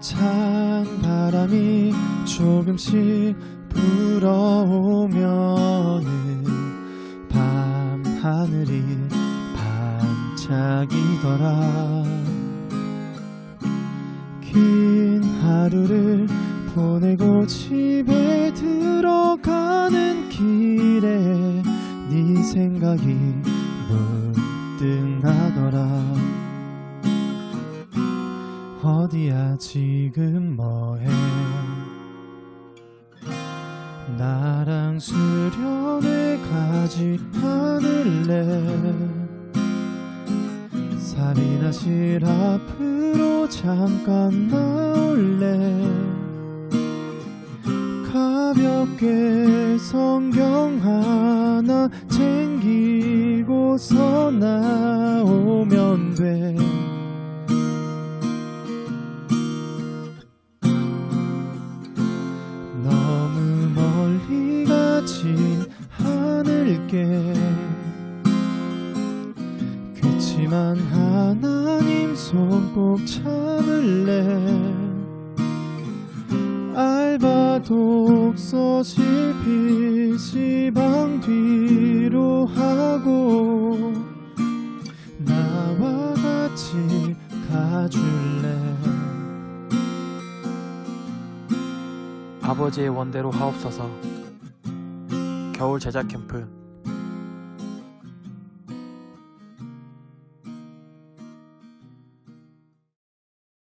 찬 바람이 조금씩 불어오면은 밤 하늘이 반짝이더라. 긴 하루를 보내고 집에 들어가는 길에 네 생각이 문 어디야 지금 뭐해? 나랑 수련회 가지 않을래? 살인하실 앞으로 잠깐 나올래? 가볍게 성경 하나 챙기고서 나오면 돼 않을게 그치만 하나님 손 꼭 잡을래? 알바 독서 실피 시방 뒤로 하고 나와 같이 가줄래? 아버지의 원대로 하옵소서. 겨울 제작 캠프